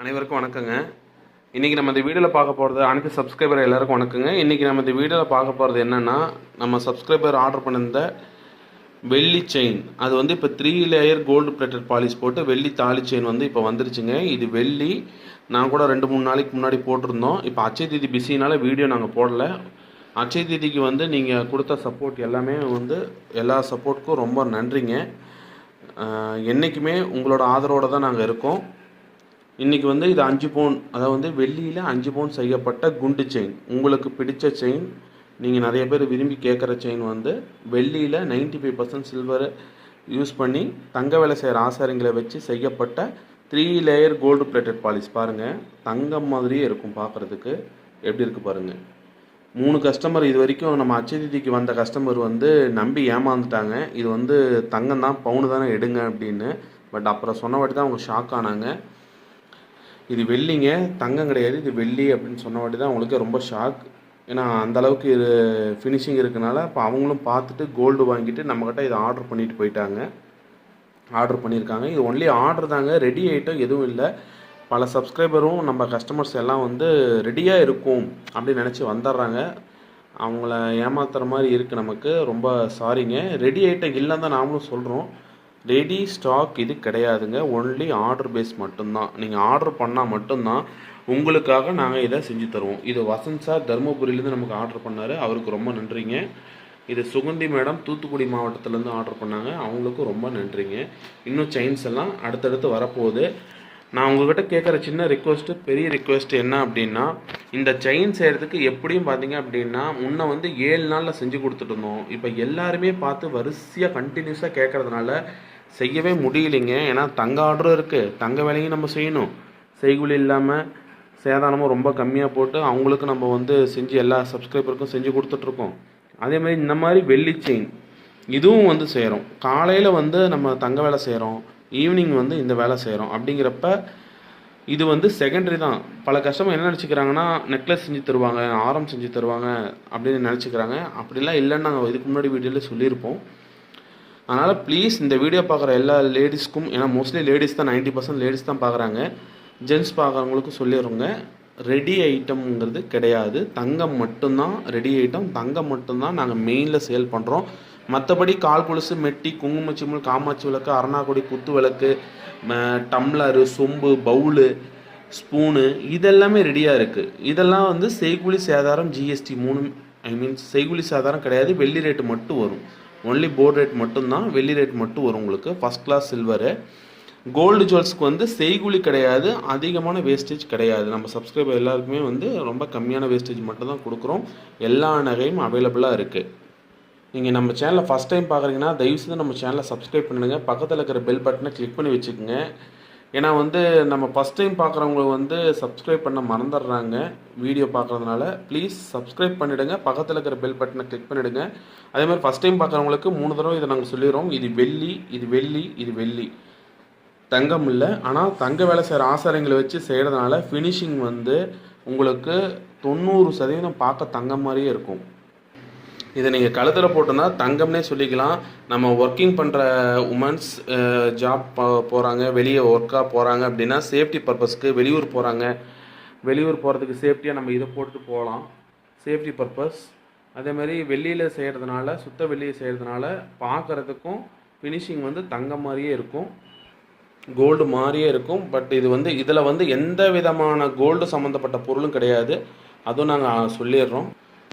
அனைவருக்கும் வணக்கங்க. இன்றைக்கி நம்ம இந்த வீடியோவில் பார்க்க போகிறது அனைத்து சப்ஸ்கிரைபர் எல்லாருக்கும் வணக்கங்க. இன்றைக்கி நம்ம இந்த வீடியோவில் பார்க்க போகிறது என்னென்னா நம்ம சப்ஸ்கிரைபர் ஆர்டர் பண்ணியிருந்த வெள்ளி செயின் அது வந்து இப்போ three layer gold plated polish போட்டு வெள்ளி தாலி செயின் வந்து இப்போ வந்துருச்சுங்க. இது வெள்ளி. நான் கூட ரெண்டு மூணு நாளைக்கு முன்னாடி போட்டிருந்தோம். இப்போ அச்சய தீதி பிஸினால வீடியோ நாங்கள் போடல. அச்சய தீதிக்கு வந்து நீங்கள் கொடுத்த சப்போர்ட் எல்லாமே வந்து எல்லா சப்போர்ட்டுக்கும் ரொம்ப நன்றிங்க. என்றைக்குமே உங்களோட ஆதரவோடு தான் நாங்கள் இருக்கோம். இன்றைக்கி வந்து இது அஞ்சு பவுன் அதாவது வந்து வெள்ளியில் அஞ்சு பவுன் செய்யப்பட்ட குண்டு செயின். உங்களுக்கு பிடிச்ச செயின் நீங்கள் நிறைய பேர் விரும்பி கேட்குற செயின் வந்து வெள்ளியில் 95% ஃபைவ் பர்சன்ட் சில்வரை யூஸ் பண்ணி தங்க வேலை செய்கிற ஆசாரிங்களை வச்சு செய்யப்பட்ட three layer gold plated polish பாருங்கள் தங்கம் மாதிரியே இருக்கும் பார்க்குறதுக்கு. எப்படி இருக்குது பாருங்கள் மூணு கஸ்டமர் இது வரைக்கும் நம்ம அச்சதிதிக்கு வந்த கஸ்டமர் வந்து நம்பி ஏமாந்துட்டாங்க. இது வந்து தங்கம் தான் பவுனு தானே எடுங்க அப்படின்னு. பட் அப்புறம் சொன்னவாட்டி தான் அவங்க ஷாக் ஆனாங்க. இது வெள்ளிங்க தங்கம் கிடையாது. இது வெள்ளி அப்படின்னு சொன்னவாட்டி தான் அவங்களுக்கு ரொம்ப ஷாக் ஏன்னா அந்த அளவுக்கு இது ஃபினிஷிங் இருக்கனால இப்போ அவங்களும் பார்த்துட்டு கோல்டு வாங்கிட்டு நம்மக்கிட்ட இதை ஆர்டர் பண்ணிட்டு போயிட்டாங்க. ஆர்டர் பண்ணியிருக்காங்க. இது ஒன்லி ஆர்டர் தாங்க. ரெடி ஐட்டம் எதுவும் இல்லை. பல சப்ஸ்கிரைபரும் நம்ம கஸ்டமர்ஸ் எல்லாம் வந்து ரெடியாக இருக்கும் அப்படின்னு நினச்சி வந்துடுறாங்க. அவங்கள ஏமாத்துற மாதிரி இருக்குது நமக்கு. ரொம்ப சாரிங்க ரெடி ஐட்டம் இல்லைன்னு தான் நாமளும் சொல்கிறோம் ரெடி ஸ்டாக் இது கிடையாதுங்க. ஒன்லி ஆர்டர் பேஸ் மட்டும்தான். நீங்கள் ஆர்டர் பண்ணால் மட்டும்தான் உங்களுக்காக நாங்கள் இதை செஞ்சு தருவோம். இது வசந்த் சார் தருமபுரியிலேருந்து நமக்கு ஆர்டர் பண்ணார். அவருக்கு ரொம்ப நன்றிங்க. இது சுகந்தி மேடம் தூத்துக்குடி மாவட்டத்துலேருந்து ஆர்டர் பண்ணாங்க. அவங்களுக்கும் ரொம்ப நன்றிங்க. இன்னும் செயின்ஸ் எல்லாம் அடுத்தடுத்து வரப்போகுது. நான் உங்கள்கிட்ட கேட்குற சின்ன ரிக்வெஸ்ட்டு பெரிய ரிக்வெஸ்ட் என்ன அப்படின்னா இந்த செயின் செய்கிறதுக்கு எப்படியும் பார்த்தீங்க அப்படின்னா முன்ன வந்து ஏழு நாளில் செஞ்சு கொடுத்துட்டு இருந்தோம். இப்போ எல்லாருமே பார்த்து வரிசையாக கண்டினியூஸாக கேட்குறதுனால செய்யவே முடியலைங்க. ஏன்னா தங்க ஆர்டரும் இருக்குது தங்க வேலையும் நம்ம செய்யணும். செய்கூலி இல்லாமல் சேதாரமும் ரொம்ப கம்மியாக போட்டு அவங்களுக்கு நம்ம வந்து செஞ்சு எல்லா சப்ஸ்கிரைபருக்கும் செஞ்சு கொடுத்துட்ருக்கோம். அதே மாதிரி இந்த மாதிரி வெள்ளி செயின் இதுவும் வந்து செய்கிறோம் காலையில் வந்து நம்ம தங்க வேலை செய்கிறோம் ஈவினிங் வந்து இந்த வேலை செய்கிறோம் அப்படிங்கிறப்ப இது வந்து செகண்டரி தான். பல கஷ்டமாக என்ன நினச்சிக்கிறாங்கன்னா நெக்லஸ் செஞ்சு தருவாங்க ஆரம் செஞ்சு தருவாங்க அப்படின்னு நினச்சிக்கிறாங்க. அப்படிலாம் இல்லைன்னு நாங்கள் இதுக்கு முன்னாடி வீடியோவில் சொல்லியிருப்போம். அதனால் ப்ளீஸ் இந்த வீடியோ பார்க்குற எல்லா லேடிஸ்க்கும் ஏன்னா மோஸ்ட்லி லேடிஸ் தான் 90% பர்சன்ட் லேடிஸ் தான் பார்க்குறாங்க. ஜென்ஸ் பார்க்குறவங்களுக்கும் சொல்லிடுறோங்க ரெடி ஐட்டம்ங்கிறது கிடையாது. தங்கம் மட்டும்தான் ரெடி ஐட்டம் தங்கம் மட்டும்தான் நாங்கள் மெயினில் சேல் பண்ணுறோம் மற்றபடி கால் கொலுசு மெட்டி குங்குமச்சிமுள் காமாட்சி விளக்கு அரணாக்குடி குத்து விளக்கு டம்ளரு சொம்பு பவுலு ஸ்பூனு இதெல்லாமே ரெடியாக இருக்குது இதெல்லாம் வந்து செய்கூலி சேதாரம் ஜிஎஸ்டி மூணு ஐ மீன் செய்கூலி சேதாரம் கிடையாது. வெள்ளி ரேட்டு மட்டும் வரும். ஒன்லி போர்டு ரேட் மட்டும்தான் வெள்ளி ரேட் மட்டும் வரும் உங்களுக்கு. ஃபஸ்ட் கிளாஸ் சில்வரு கோல்டு ஜுவல்ஸ்க்கு வந்து செய்கூலி கிடையாது அதிகமான வேஸ்டேஜ் கிடையாது. நம்ம சப்ஸ்கிரைபர் எல்லாருக்குமே வந்து ரொம்ப கம்மியான வேஸ்டேஜ் மட்டும் தான் கொடுக்குறோம். எல்லா நகையும் அவைலபிளாக இருக்குது நீங்கள் நம்ம சேனலை ஃபஸ்ட் டைம் பார்க்குறீங்கன்னா தயவுசெய்து நம்ம சேனலை சப்ஸ்கிரைப் பண்ணுங்கள் பக்கத்தில் இருக்கிற பெல் பட்டனை கிளிக் பண்ணி வச்சுக்கோங்க. ஏன்னா வந்து நம்ம ஃபஸ்ட் டைம் பார்க்குறவங்க வந்து சப்ஸ்கிரைப் பண்ண மறந்துடுறாங்க. வீடியோ பார்க்குறதுனால ப்ளீஸ் சப்ஸ்கிரைப் பண்ணிவிடுங்க பக்கத்தில் இருக்கிற பெல் பட்டனை கிளிக் பண்ணிவிடுங்க அதே மாதிரி ஃபஸ்ட் டைம் பார்க்குறவங்களுக்கு மூணு தடவை இதை நாங்கள் சொல்லிடுறோம். இது வெள்ளி இது வெள்ளி இது வெள்ளி. தங்கம் இல்லை. ஆனால் தங்க வேலை செய்கிற ஆசாரங்களை வச்சு செய்கிறதுனால ஃபினிஷிங் வந்து உங்களுக்கு தொண்ணூறு சதவீதம் பார்க்க தங்க மாதிரியே இருக்கும். இதை நீங்கள் கழுத்தில் போட்டோன்னா தங்கம்னே சொல்லிக்கலாம். நம்ம ஒர்க்கிங் பண்ணுற உமன்ஸ் ஜாப் போகிறாங்க வெளியே ஒர்க்காக போகிறாங்க அப்படின்னா சேஃப்டி பர்பஸ்க்கு வெளியூர் போகிறாங்க வெளியூர் போகிறதுக்கு சேஃப்டியாக நம்ம இதை போட்டு போகலாம். சேஃப்டி பர்பஸ் அதே மாதிரி வெள்ளியில் செய்கிறதுனால சுத்த வெள்ளியை செய்கிறதுனால பார்க்குறதுக்கும் ஃபினிஷிங் வந்து தங்கம் மாதிரியே இருக்கும். கோல்டு மாதிரியே இருக்கும். பட் இது வந்து இதில் வந்து எந்த விதமான கோல்டு சம்மந்தப்பட்ட பொருளும் கிடையாது. அதுவும் நாங்கள் சொல்லிடுறோம்.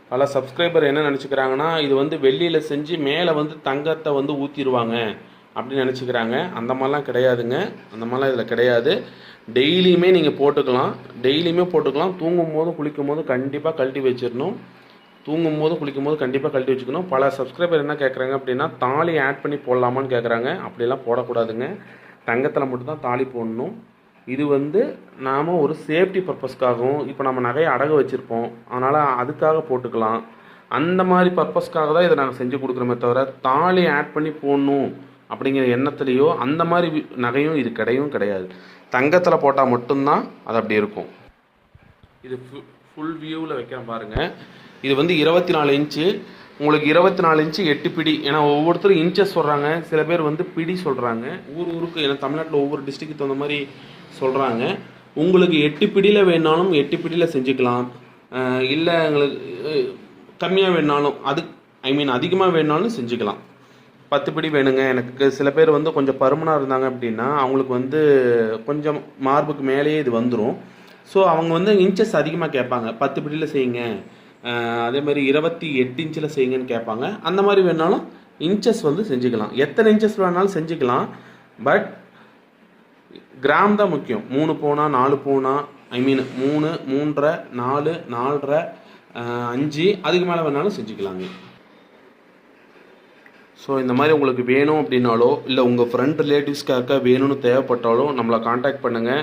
பல சப்ஸ்கிரைபர் என்ன நினச்சிக்கிறாங்கன்னா இது வந்து வெள்ளியில் செஞ்சு மேலே வந்து தங்கத்தை வந்து ஊற்றிடுவாங்க அப்படின்னு நினச்சிக்கிறாங்க. அந்த மாதிரிலாம் கிடையாதுங்க. அந்த மாதிரிலாம் இதில் கிடையாது. டெய்லியுமே நீங்கள் போட்டுக்கலாம். டெய்லியுமே போட்டுக்கலாம். தூங்கும் போதும் குளிக்கும் போதும் கண்டிப்பாக கழட்டி வச்சிடணும். தூங்கும் போது குளிக்கும் போது கண்டிப்பாக கழட்டி வச்சுக்கணும். பல சப்ஸ்கிரைபர் என்ன கேட்குறாங்க அப்படின்னா தாலி ஆட் பண்ணி போடலாமான்னு கேட்குறாங்க அப்படிலாம் போடக்கூடாதுங்க. தங்கத்தில் மட்டும்தான் தாலி போடணும். இது வந்து நாம் ஒரு சேஃப்டி பர்பஸ்க்காகவும் இப்போ நம்ம நகையை அடகு வச்சுருப்போம். அதனால் அதுக்காக போட்டுக்கலாம். அந்த மாதிரி பர்பஸ்க்காக தான் இதை நாங்கள் செஞ்சு கொடுக்குறோமே தவிர தாலி ஆட் பண்ணி போடணும் அப்படிங்கிற எண்ணத்துலேயோ அந்த மாதிரி நகையும் இது கிடையவும் கிடையாது. தங்கத்தில் போட்டால் மட்டும்தான் அது அப்படி இருக்கும். இது ஃபுல் வியூவில் வைக்கிறேன் பாருங்க. இது வந்து இருபத்தி நாலு இன்ச்சு. உங்களுக்கு இருபத்தி நாலு இன்ச்சு எட்டு பிடி. ஏன்னா ஒவ்வொருத்தரும் இன்ச்சஸ் சொல்கிறாங்க சில பேர் வந்து பிடி சொல்கிறாங்க ஊர் ஊருக்கு ஏன்னா தமிழ்நாட்டில் ஒவ்வொரு டிஸ்ட்ரிக்கு தகுந்த மாதிரி சொல்கிறாங்க உங்களுக்கு எட்டு பிடியில் வேணாலும் எட்டு பிடியில் செஞ்சுக்கலாம். இல்லை எங்களுக்கு கம்மியாக வேணாலும் அது ஐ மீன் அதிகமாக வேணாலும் செஞ்சுக்கலாம். பத்து பிடி வேணுங்க. எனக்கு சில பேர் வந்து கொஞ்சம் பருமனாக இருந்தாங்க அப்படின்னா அவங்களுக்கு வந்து கொஞ்சம் மார்புக்கு மேலேயே இது வந்துடும் ஸோ அவங்க வந்து இன்ச்சஸ் அதிகமாக கேட்பாங்க. பத்து பிடியில் செய்யுங்க. அதே மாதிரி இருபத்தி எட்டு இன்ச்சில் செய்யுங்கன்னு கேட்பாங்க. அந்த மாதிரி வேணாலும் இன்ச்சஸ் வந்து செஞ்சுக்கலாம். எத்தனை இன்ச்சஸ் வேணாலும் செஞ்சுக்கலாம். பட் கிராம் தான் முக்கியம். மூணு போனா நாலு போனா ஐ மீன் மூணு மூன்றரை நாலு நாலரை அஞ்சு அதுக்கு மேலே வேணாலும் செஞ்சுக்கலாங்க ஸோ இந்த மாதிரி உங்களுக்கு வேணும் அப்படின்னாலோ இல்லை உங்கள் ஃப்ரெண்ட் ரிலேட்டிவ்ஸ்க்காக வேணும்னு தேவைப்பட்டாலோ நம்மளை காண்டாக்ட் பண்ணுங்கள்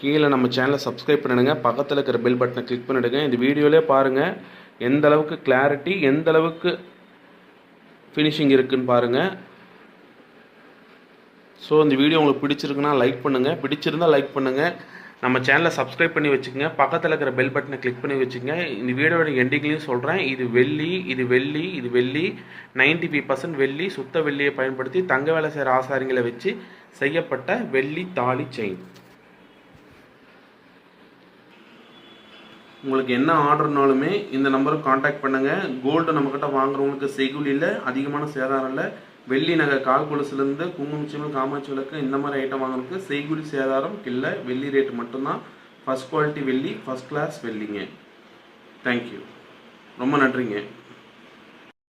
கீழே நம்ம சேனலை சப்ஸ்கிரைப் பண்ணிடுங்க. பக்கத்தில் இருக்கிற பெல் பட்டனை கிளிக் பண்ணிடுங்க. இந்த வீடியோவிலே பாருங்கள் எந்த அளவுக்கு கிளாரிட்டி எந்த அளவுக்கு ஃபினிஷிங் இருக்குதுன்னு பாருங்கள் ஸோ இந்த வீடியோ உங்களுக்கு பிடிச்சிருக்குன்னா லைக் பண்ணுங்கள் பிடிச்சிருந்தா லைக் பண்ணுங்கள் நம்ம சேனலை சப்ஸ்கிரைப் பண்ணி வச்சுக்கோங்க. பக்கத்தில் இருக்கிற பெல் பட்டனை கிளிக் பண்ணி வச்சுக்கோங்க. இந்த வீடியோட எண்டிங்லேயும் சொல்கிறேன் இது வெள்ளி இது வெள்ளி இது வெள்ளி. 95% ஃபைவ் பர்சன்ட் வெள்ளி. சுத்த வெள்ளியை பயன்படுத்தி தங்க வேலை செய்கிற ஆசாரிங்களை வச்சு செய்யப்பட்ட வெள்ளி தாலி செயின் உங்களுக்கு என்ன ஆர்டர்னாலுமே இந்த நம்பருக்கு காண்டாக்ட் பண்ணுங்கள் கோல்டு நம்மக்கிட்ட வாங்குறவங்களுக்கு செய்குலியில் அதிகமான சேதாரம் இல்லை. வெள்ளி நகை கால் கொலுசுலேருந்து குங்குமிச்சிமல் காமாட்சி விளக்கு இந்த மாதிரி ஐட்டம் வாங்குறதுக்கு செய்குலி சேதாரம் இல்லை வெள்ளி ரேட்டு மட்டும்தான். ஃபஸ்ட் குவாலிட்டி வெள்ளி ஃபஸ்ட் கிளாஸ் வெள்ளிங்க. தேங்க்யூ ரொம்ப நன்றிங்க.